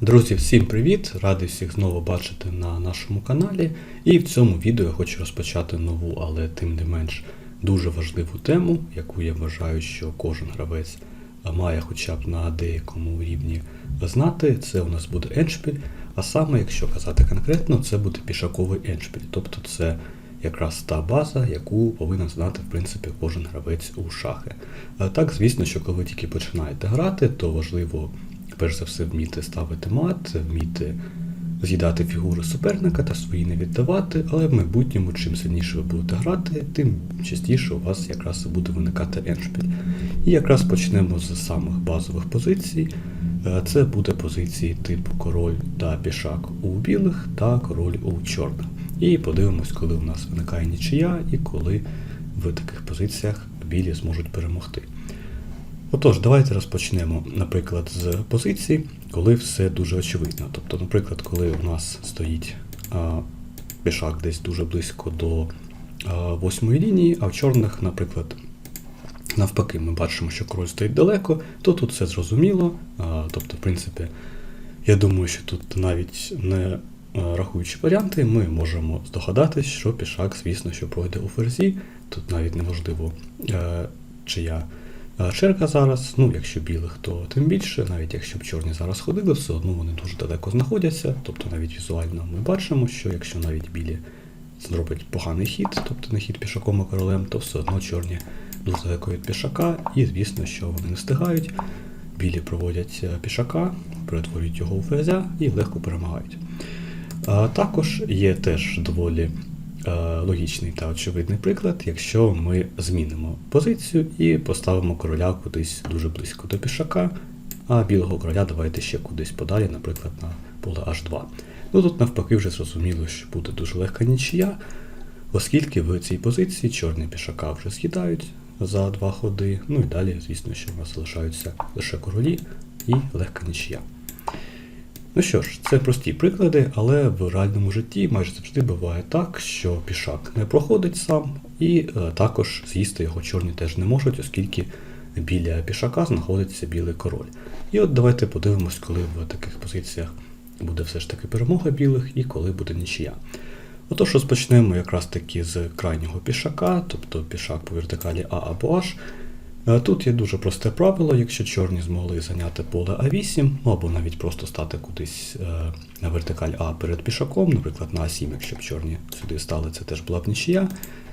Друзі, всім привіт! Радий всіх знову бачити на нашому каналі. І в цьому відео я хочу розпочати нову, але тим не менш дуже важливу тему, яку я вважаю, що кожен гравець має хоча б на деякому рівні знати. Це у нас буде еншпіль. А саме, якщо казати конкретно, це буде пішаковий еншпіль. Тобто це якраз та база, яку повинен знати в принципі кожен гравець у шахи. Так, звісно, що коли тільки починаєте грати, то важливо перш за все вміти ставити мат, вміти з'їдати фігури суперника та свої не віддавати, але в майбутньому, чим сильніше ви будете грати, тим частіше у вас якраз буде виникати еншпіль. І якраз почнемо з самих базових позицій. Е, Це буде позиції типу король та пішак у білих та король у чорних. І подивимось, коли у нас виникає нічия і коли в таких позиціях білі зможуть перемогти. Отож, давайте розпочнемо, наприклад, з позиції, коли все дуже очевидно. Тобто, наприклад, коли у нас стоїть а, пішак десь дуже близько до а, восьмої лінії, а в чорних, наприклад, навпаки, ми бачимо, що король стоїть далеко, то тут все зрозуміло. А, тобто, в принципі, я думаю, що тут навіть не рахуючи варіанти, ми можемо здогадатись, що пішак, звісно, що пройде у ферзі. Тут навіть неважливо, е, чия черга зараз. Ну, якщо білих, то тим більше, навіть якщо б чорні зараз ходили, все одно вони дуже далеко знаходяться. Тобто навіть візуально ми бачимо, що якщо навіть білі зроблять поганий хід, тобто не хід пішаком і королем, то все одно чорні дуже далеко від пішака, і звісно, що вони не встигають. Білі проводять е, пішака, перетворюють його у ферзя і легко перемагають. А також є теж доволі логічний та очевидний приклад, якщо ми змінимо позицію і поставимо короля кудись дуже близько до пішака, а білого короля давайте ще кудись подалі, наприклад, на поле H2. Ну тут навпаки вже зрозуміло, що буде дуже легка нічия, оскільки в цій позиції чорні пішака вже з'їдають за два ходи. Ну і далі, звісно, що у нас залишаються лише королі і легка нічия. Ну що ж, це прості приклади, але в реальному житті майже завжди буває так, що пішак не проходить сам, і е, також з'їсти його чорні теж не можуть, оскільки біля пішака знаходиться білий король. І от давайте подивимось, коли в таких позиціях буде все ж таки перемога білих і коли буде нічия. Отож, розпочнемо якраз таки з крайнього пішака, тобто пішак по вертикалі А або H. Тут є дуже просте правило, якщо чорні змогли зайняти поле А8, ну або навіть просто стати кудись е, на вертикаль А перед пішаком, наприклад, на А7, якщо б чорні сюди стали, це теж була б нічия.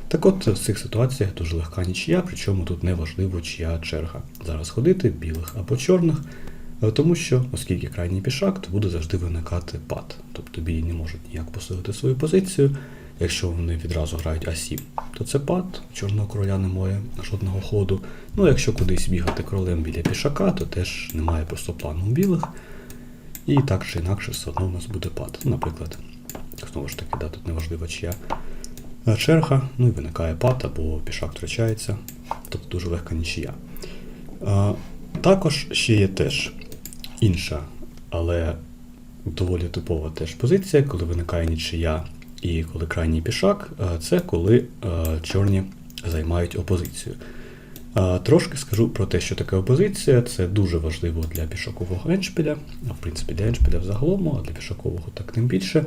Так от в цих ситуаціях дуже легка нічия, причому тут не важливо, чия черга зараз ходити, білих або чорних, е, тому що, оскільки крайній пішак, то буде завжди виникати пад. Тобто білі не можуть ніяк посилити свою позицію. Якщо вони відразу грають А7, то це пад, чорного короля немає жодного ходу. Ну, якщо кудись бігати королем біля пішака, то теж немає просто плану у білих. І так чи інакше, все одно у нас буде пад. Наприклад, знову ж таки, да, тут неважливо чия черга, ну і виникає пад або пішак втрачається, тобто дуже легка нічия. А, Також ще є теж інша, але доволі типова теж позиція, коли виникає нічия і коли крайній пішак, е, це коли е, чорні займають опозицію. Е, Трошки скажу про те, що таке опозиція. Це дуже важливо для пішакового еншпіля, а в принципі для еншпіля взагалом, а для пішакового так тим більше.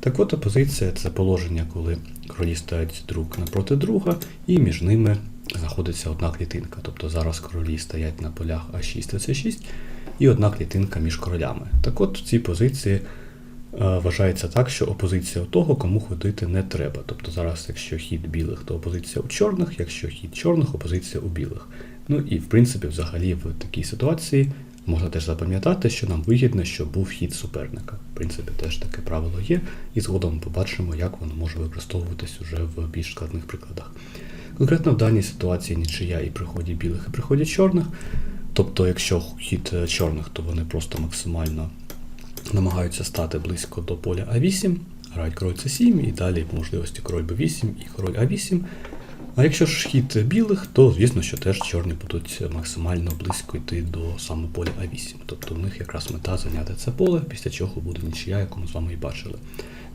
Так от опозиція це положення, коли королі стоять друг напроти друга, і між ними знаходиться одна клітинка. Тобто зараз королі стоять на полях А6 та С6 і одна клітинка між королями. Так от в цій позиції вважається так, що опозиція у того, кому ходити не треба. Тобто зараз, якщо хід білих, то опозиція у чорних, якщо хід чорних, опозиція у білих. Ну і в принципі, взагалі, в такій ситуації можна теж запам'ятати, що нам вигідно, щоб був хід суперника. В принципі, теж таке правило є, і згодом побачимо, як воно може використовуватись уже в більш складних прикладах. Конкретно в даній ситуації нічия і при ході білих, і при ході чорних. Тобто, якщо хід е, чорних, то вони просто максимально намагаються стати близько до поля А8, грають король С7 і далі можливості король Б8 і король А8. А якщо ж хід білих, то звісно, що теж чорні будуть максимально близько йти до саме поля А8. Тобто в них якраз мета зайняти це поле, після чого буде нічия, яку ми з вами і бачили.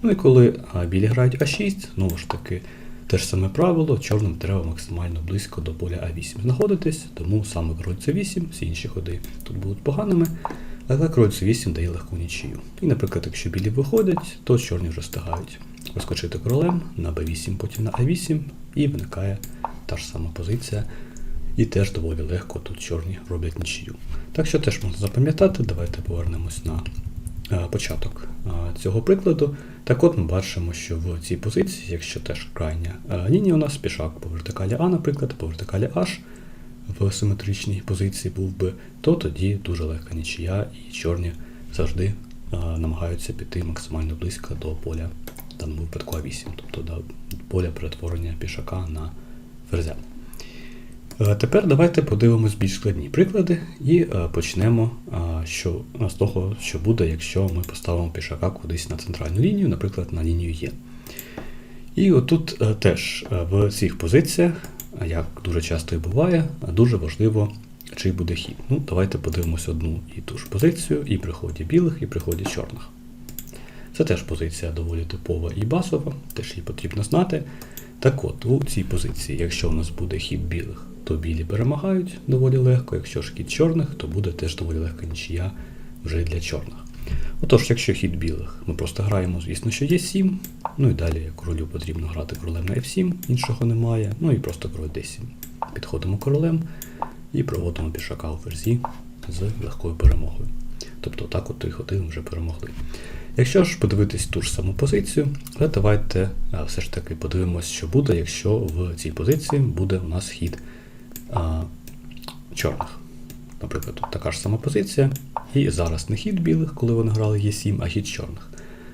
Ну і коли білі грають А6, знову ж таки, те ж саме правило, чорним треба максимально близько до поля А8 знаходитись, тому саме король С8, всі інші ходи тут будуть поганими. Але король c8 дає легку нічию. І, наприклад, якщо білі виходять, то чорні вже встигають розкочити королем на b8, потім на a8, і виникає та ж сама позиція. І теж доволі легко тут чорні роблять нічию. Так що теж можна запам'ятати, давайте повернемось на е, початок е, цього прикладу. Так от ми бачимо, що в цій позиції, якщо теж крайня е, лінія у нас пішак по вертикалі А, наприклад, по вертикалі H в симетричній позиції був би, то тоді дуже легка нічия, і чорні завжди е, намагаються піти максимально близько до поля, даному випадку А8, тобто до поля перетворення пішака на ферзя. Тепер давайте подивимось більш складні приклади і почнемо що, з того, що буде, якщо ми поставимо пішака кудись на центральну лінію, наприклад, на лінію Е. І отут е, теж е, в цих позиціях, як дуже часто і буває, дуже важливо, чий буде хід. Ну, давайте подивимось одну і ту ж позицію і при ході білих, і при ході чорних. Це теж позиція доволі типова і базова, теж її потрібно знати. Так от, у цій позиції, якщо у нас буде хід білих, то білі перемагають доволі легко. Якщо ж хід чорних, то буде теж доволі легка нічия вже для чорних. Отож, якщо хід білих, ми просто граємо, звісно, що є 7. Ну і далі королю потрібно грати королем на F7, іншого немає. Ну і просто король D7. Підходимо королем і проводимо пішака у ферзі з легкою перемогою. Тобто так от три ходи вже перемогли. Якщо ж подивитись ту ж саму позицію, але давайте все ж таки подивимось, що буде, якщо в цій позиції буде у нас хід а, чорних. Наприклад, тут така ж сама позиція, і зараз не хід білих, коли вони грали Е7, а хід чорних.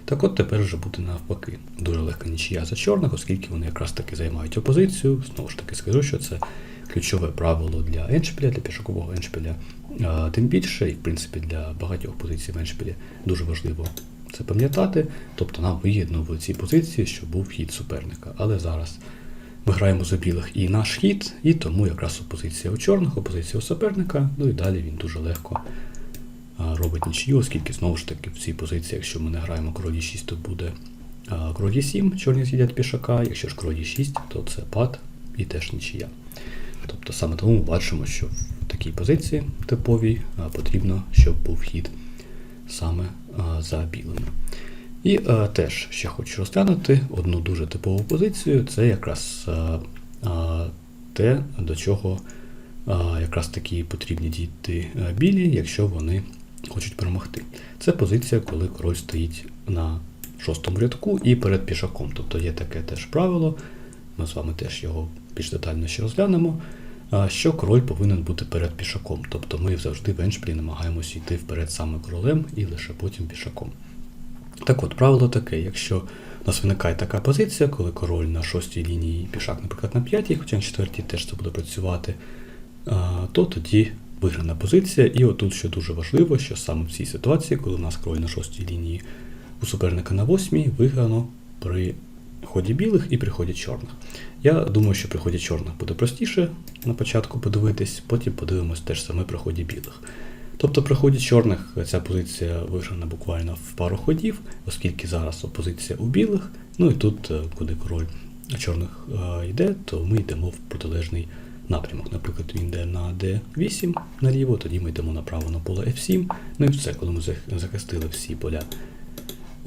Так от тепер вже буде навпаки. Дуже легка нічия за чорних, оскільки вони якраз таки займають опозицію. Знову ж таки скажу, що це ключове правило для еншпіля, для пішакового еншпіля. Тим більше, і в принципі для багатьох позицій в еншпілі дуже важливо це пам'ятати. Тобто нам вигідно в цій позиції, щоб був хід суперника. Але зараз ми граємо за білих і наш хід, і тому якраз опозиція у чорних, опозиція у суперника, ну і далі він дуже легко робить нічию, оскільки знову ж таки в цій позиції, якщо ми не граємо король 6, то буде король 7, чорні з'їдять пішака, якщо ж король 6, то це пад і теж нічия. Тобто саме тому ми бачимо, що в такій позиції типовій потрібно, щоб був хід саме за білими. І а, теж ще хочу розглянути одну дуже типову позицію. Це якраз а, те, до чого а, якраз таки потрібні діти а, білі, якщо вони хочуть перемогти. Це позиція, коли король стоїть на шостому рядку і перед пішаком. Тобто є таке теж правило, ми з вами теж його більш детально ще розглянемо. Що король повинен бути перед пішаком. Тобто ми завжди в еншпілі намагаємося йти вперед саме королем і лише потім пішаком. Так от, правило таке, якщо у нас виникає така позиція, коли король на шостій лінії, пішак, наприклад, на п'ятій, хоча на четвертій теж це буде працювати, то тоді виграна позиція. І отут що дуже важливо, що саме в цій ситуації, коли у нас король на шостій лінії у суперника на восьмій, виграно при ході білих і при ході чорних. Я думаю, що при ході чорних буде простіше на початку подивитись, потім подивимось теж саме при ході білих. Тобто при ході чорних ця позиція виграна буквально в пару ходів, оскільки зараз опозиція у білих. Ну і тут, е, куди король чорних е, йде, то ми йдемо в протилежний напрямок. Наприклад, він йде на D8 наліво, тоді ми йдемо направо на поле F7. Ну і все, коли ми захистили всі поля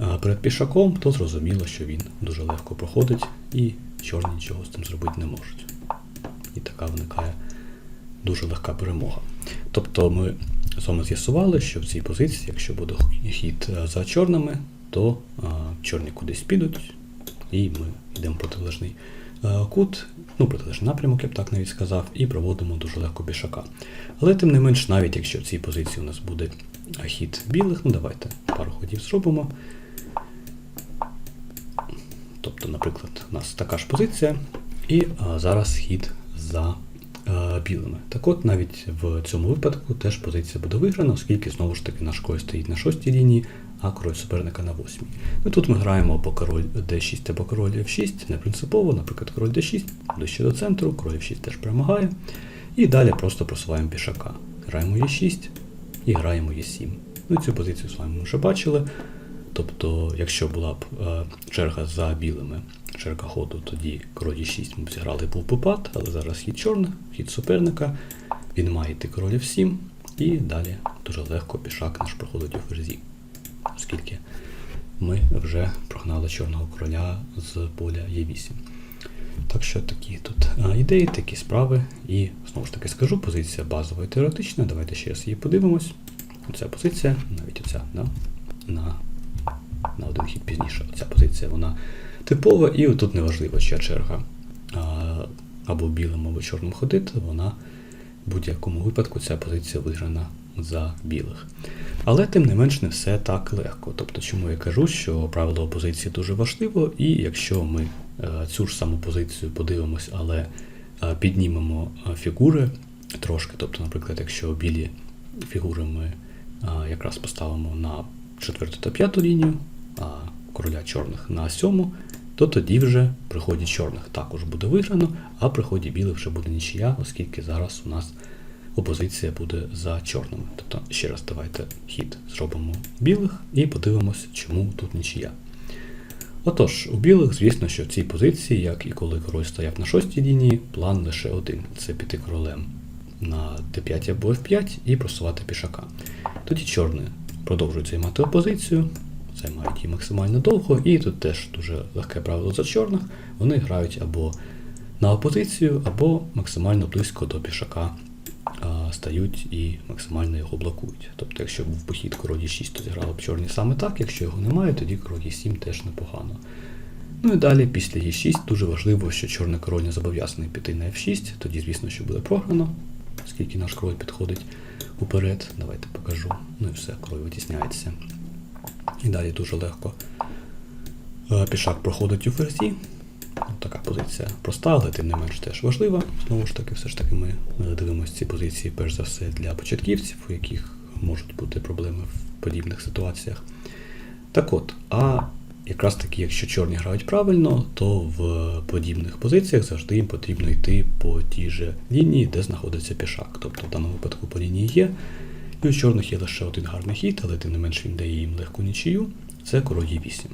е, перед пішаком, то зрозуміло, що він дуже легко проходить і чорні нічого з цим зробити не можуть. І така виникає дуже легка перемога. Тобто ми з вами з'ясували, що в цій позиції, якщо буде хід е, за чорними, то а, чорні кудись підуть, і ми йдемо протилежний е, кут, ну, протилежний напрямок, я б так навіть сказав, і проводимо дуже легко пішака. Але тим не менш, навіть якщо в цій позиції у нас буде хід білих, ну давайте пару ходів зробимо. Тобто, наприклад, у нас така ж позиція, і а, зараз хід за е, білими. Так от, навіть в цьому випадку теж позиція буде виграна, оскільки знову ж таки наш король стоїть на шостій лінії, а король суперника на восьмій. Ну тут ми граємо або король d6, або король f6, не принципово, наприклад, король d6, ближче до центру, король f6 теж перемагає. І далі просто просуваємо пішака. Граємо e6 і граємо e7. Ну цю позицію з вами ми вже бачили. Тобто, якщо була б е, черга за білими, черга ходу, тоді король e6 ми б зіграли був би пад, але зараз хід чорних, хід суперника. Він має йти король f7, і далі дуже легко пішак наш проходить у ферзі, оскільки ми вже прогнали чорного короля з поля Е8. Так що такі тут ідеї, такі справи. І знову ж таки скажу, позиція базова і теоретична. Давайте ще раз її подивимось. Оця позиція, навіть оця, да? на, на один хід пізніше. Оця позиція вона типова, і тут неважливо, чия черга або білим, або чорним ходити, вона в будь-якому випадку ця позиція виграна за білих. Але тим не менш не все так легко. Тобто, чому я кажу, що правило опозиції дуже важливо, і якщо ми е, цю ж саму позицію подивимось, але е, піднімемо е, фігури трошки, тобто, наприклад, якщо білі фігури ми якраз поставимо на четверту та п'яту лінію, а короля чорних на сьому, то тоді вже при ході чорних також буде виграно, а при ході білих вже буде нічия, оскільки зараз у нас опозиція буде за чорними. Тобто, ще раз давайте хід зробимо білих і подивимось, чому тут нічия. Отож, у білих, звісно, що в цій позиції, як і коли король стояв на шостій лінії, план лише один це піти королем на d5 або f5 і просувати пішака. Тоді чорні продовжують займати опозицію, займають її максимально довго, і тут теж дуже легке правило за чорних. Вони грають або на опозицію, або максимально близько до пішака а, стають і максимально його блокують. Тобто, якщо був похід король 6, то зіграли б чорні саме так, якщо його немає, тоді король 7 теж непогано. Ну і далі, після Е6, дуже важливо, що чорний король не зобов'язаний піти на F6, тоді, звісно, що буде програно, оскільки наш король підходить уперед. Давайте покажу. Ну і все, король витісняється. І далі дуже легко е, пішак проходить у ферзі. Така позиція проста, але тим не менш теж важлива. Знову ж таки, все ж таки ми е, дивимося ці позиції, перш за все, для початківців, у яких можуть бути проблеми в подібних ситуаціях. Так от, а якраз таки, якщо чорні грають правильно, то в подібних позиціях завжди їм потрібно йти по тій же лінії, де знаходиться пішак. Тобто в даному випадку по лінії є. І у чорних є лише один гарний хід, але тим не менш він дає їм легку нічию. Це король Е8.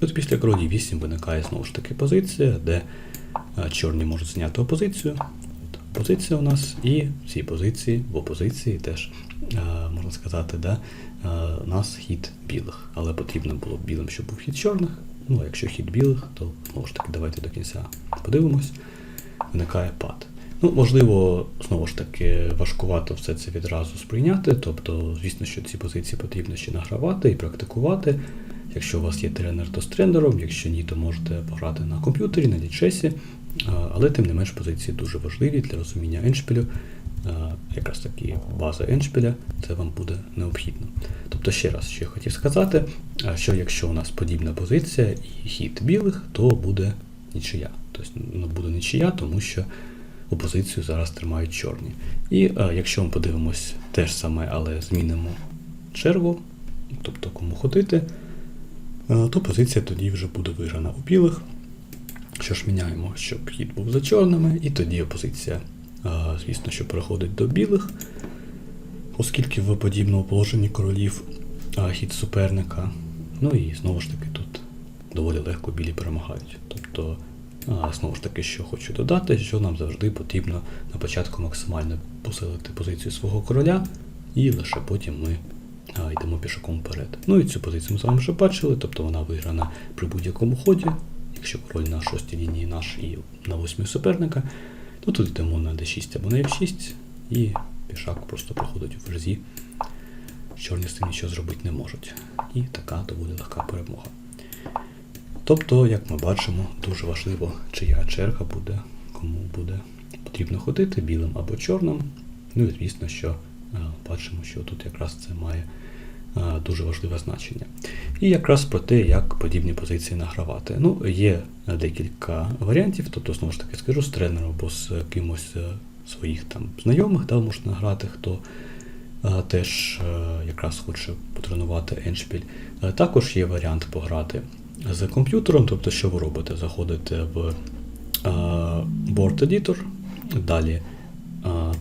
От після короля 8 виникає знову ж таки позиція, де чорні можуть зняти опозицію. От, позиція у нас, і в цій позиції, в опозиції теж, можна сказати, да, у нас хід білих. Але потрібно було б білим, щоб був хід чорних. Ну, а якщо хід білих, то знову ж таки давайте до кінця подивимось. Виникає пад. Ну, можливо, знову ж таки, важкувато все це відразу сприйняти. Тобто, звісно, що ці позиції потрібно ще награвати і практикувати. Якщо у вас є тренер, то з тренером, якщо ні, то можете пограти на комп'ютері, на лічесі. Але тим не менш позиції дуже важливі для розуміння еншпілю. Якраз таки база еншпіля, це вам буде необхідно. Тобто, ще раз, що я хотів сказати, що якщо у нас подібна позиція і хід білих, то буде нічия. Тобто ну, буде нічия, тому що опозицію зараз тримають чорні. І а, якщо ми подивимось те ж саме, але змінимо чергу, тобто кому ходити, а, то позиція тоді вже буде виграна у білих. Що ж міняємо, щоб хід був за чорними, і тоді опозиція, а, звісно, що переходить до білих, оскільки в подібному положенні королів хід суперника. Ну і знову ж таки тут доволі легко білі перемагають. Тобто Знову ж таки, що хочу додати, що нам завжди потрібно на початку максимально посилити позицію свого короля, і лише потім ми а, йдемо пішаком вперед. Ну і цю позицію ми з вами вже бачили, тобто вона виграна при будь-якому ході. Якщо король на шостій лінії наш і на восьмій суперника, то тут йдемо на d6 або на f6, і пішак просто проходить у ферзі. Чорні цим нічого зробити не можуть. І така доволі легка перемога. Тобто, як ми бачимо, дуже важливо, чия черга буде, кому буде потрібно ходити білим або чорним. Ну і звісно, що а, бачимо, що тут якраз це має а, дуже важливе значення. І якраз про те, як подібні позиції награвати. Ну, є декілька варіантів, тобто, знову ж таки скажу, з тренером або з кимось своїх там знайомих, да, можна грати, хто теж якраз хоче потренувати еншпіль. Також є варіант пограти з комп'ютером, тобто, що ви робите? Заходите в Board Editor, далі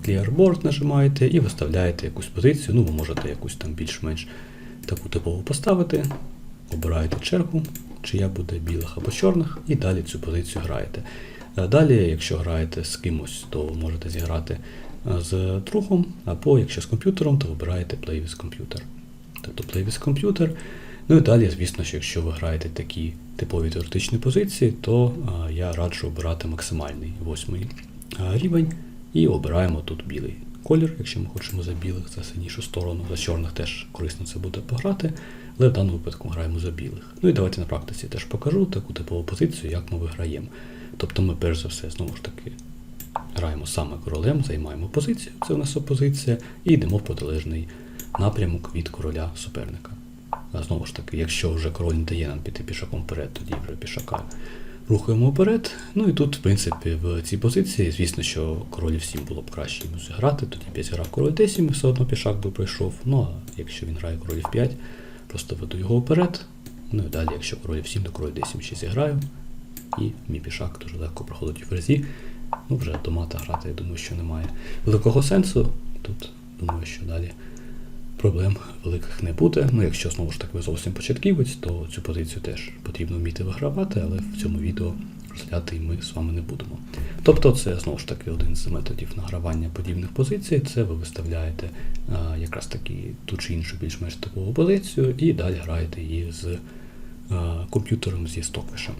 Clear Board нажимаєте і виставляєте якусь позицію. Ну, ви можете якусь там більш-менш таку типову поставити, обираєте чергу, чия буде білих або чорних, і далі цю позицію граєте. А Далі, якщо граєте з кимось, то можете зіграти з другом, або якщо з комп'ютером, то вибираєте Play with Computer. Тобто Play with Computer. Ну і далі, звісно, що якщо ви граєте такі типові теоретичні позиції, то а, я раджу обирати максимальний восьмий рівень і обираємо тут білий колір, якщо ми хочемо за білих, за сильнішу сторону, за чорних теж корисно це буде пограти, але в даному випадку граємо за білих. Ну і давайте на практиці теж покажу таку типову позицію, як ми виграємо. Тобто ми перш за все знову ж таки граємо саме королем, займаємо позицію, це у нас опозиція, і йдемо в протилежний напрямок від короля суперника. Знову ж таки, якщо вже король не дає нам піти пішаком вперед, тоді вже пішака рухаємо вперед. Ну і тут, в принципі, в цій позиції, звісно, що король 7 було б краще йому зіграти, тоді б я зіграв король d7, і все одно пішак би пройшов. Ну а якщо він грає король 5, просто веду його вперед. Ну і далі, якщо король 7, то король d7 ще зіграю. І мій пішак дуже легко проходить у ферзі. Ну, вже до мата грати, я думаю, що немає великого сенсу. Тут думаю, що далі проблем великих не буде. Ну, якщо знову ж таки ви зовсім початківець, то цю позицію теж потрібно вміти вигравати, але в цьому відео розглядати ми з вами не будемо. Тобто, це знову ж таки один з методів награвання подібних позицій. Це ви виставляєте а, якраз таки ту чи іншу більш-менш типову позицію, і далі граєте її з а, комп'ютером зі стоквишем.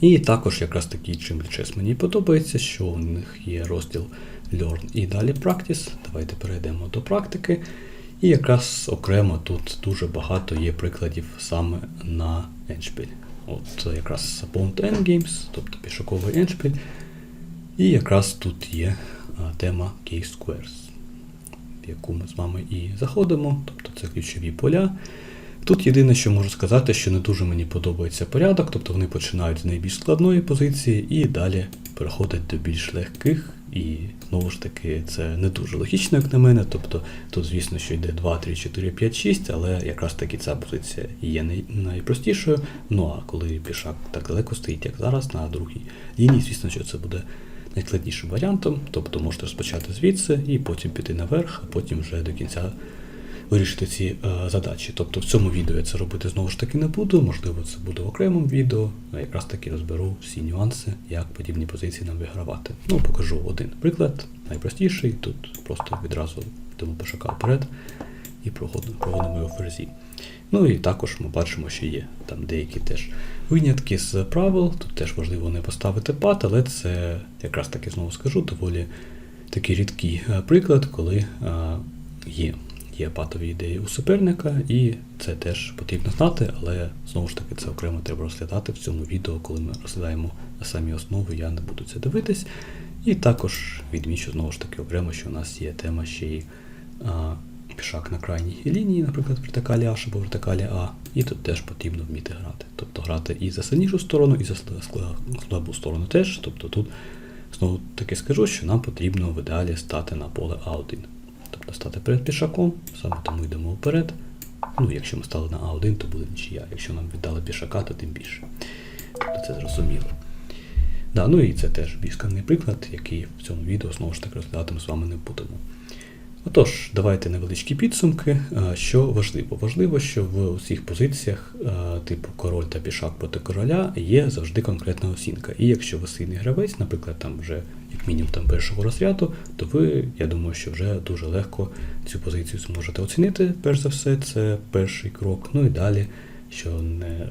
І також якраз таки чим Lichess мені подобається, що у них є розділ Learn і далі Practice. Давайте перейдемо до практики. І якраз окремо тут дуже багато є прикладів саме на Еншпіль. От якраз Pawn Endgames, тобто пішоковий Еншпіль. І якраз тут є тема Case Squares, в яку ми з вами і заходимо, тобто це ключові поля. Тут єдине, що можу сказати, що не дуже мені подобається порядок, тобто вони починають з найбільш складної позиції і далі переходять до більш легких. І знову ж таки, це не дуже логічно, як на мене. Тобто тут, звісно, що йде 2, 3, 4, 5, 6, але якраз таки ця позиція є найпростішою. Ну а коли пішак так далеко стоїть, як зараз, на другій лінії, звісно, що це буде найскладнішим варіантом. Тобто можете розпочати звідси і потім піти наверх, а потім вже до кінця вирішити ці е, задачі. Тобто в цьому відео я це робити знову ж таки не буду, можливо, це буде в окремому відео, а якраз таки розберу всі нюанси, як подібні позиції нам вигравати. Ну, покажу один приклад, найпростіший. Тут просто відразу йдемо пошака вперед і проводимо його в ферзі. Ну і також ми бачимо, що є там деякі теж винятки з правил. Тут теж важливо не поставити пад, але це якраз таки знову скажу, доволі такий рідкий е, приклад, коли е, є є патові ідеї у суперника, і це теж потрібно знати, але знову ж таки це окремо треба розглядати в цьому відео, коли ми розглядаємо самі основи, я не буду це дивитись. І також відмічу знову ж таки окремо, що у нас є тема ще й а, пішак на крайній лінії, наприклад, в вертикалі H або вертикалі А, і тут теж потрібно вміти грати. Тобто грати і за сильнішу сторону, і за слабу сторону теж. Тобто тут знову таки скажу, що нам потрібно в ідеалі стати на поле А1. Тобто стати перед пішаком, саме тому йдемо вперед. Ну, якщо ми стали на А1, то буде нічия. Якщо нам віддали пішака, то тим більше. Тобто це зрозуміло. Да, ну і це теж більш приклад, який в цьому відео знову ж таки розглядати з вами не будемо. Отож, давайте невеличкі підсумки. Що важливо? Важливо, що в усіх позиціях, типу король та пішак проти короля, є завжди конкретна оцінка. І якщо ви сильний гравець, наприклад, там вже як мінімум там першого розряду, то ви, я думаю, що вже дуже легко цю позицію зможете оцінити. Перш за все, це перший крок. Ну і далі, що не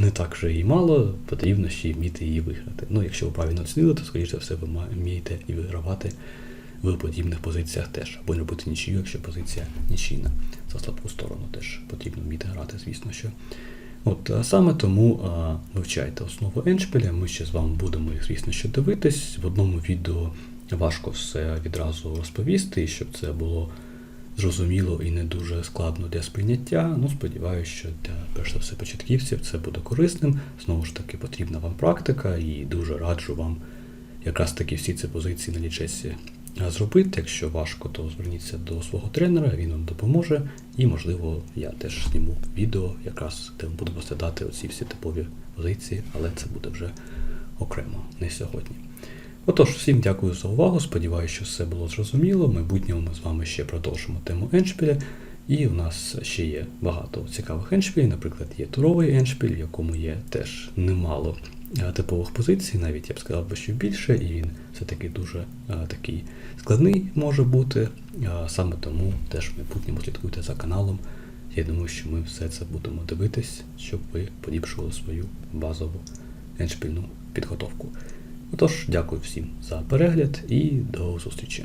не так вже і мало, потрібно ще й вміти її виграти. Ну, якщо ви правильно оцінили, то скоріш за все ви вмієте і вигравати в подібних позиціях теж, або робити нічию, якщо позиція нічийна. За слабку сторону теж потрібно вміти грати, звісно що. От саме тому а, вивчайте основу Еншпіля. Ми ще з вами будемо їх, звісно, що дивитись. В одному відео важко все відразу розповісти, щоб це було зрозуміло і не дуже складно для сприйняття. Ну, сподіваюся, що для перш за все початківців це буде корисним. Знову ж таки, потрібна вам практика, і дуже раджу вам якраз таки всі ці позиції на лічесі зробити. Якщо важко, то зверніться до свого тренера, він вам допоможе. І, можливо, я теж зніму відео, якраз де ми будемо розглядати оці всі типові позиції, але це буде вже окремо, не сьогодні. Отож, всім дякую за увагу. Сподіваюся, що все було зрозуміло. В майбутньому ми з вами ще продовжимо тему еншпіля. І у нас ще є багато цікавих еншпілів. Наприклад, є туровий еншпіль, в якому є теж немало е, типових позицій, навіть я б сказав що більше, і він все-таки дуже е, такий складний може бути. Е, Саме тому теж в майбутньому слідкуйте за каналом. Я думаю, що ми все це будемо дивитись, щоб ви поліпшували свою базову еншпільну підготовку. Отож, дякую всім за перегляд і до зустрічі.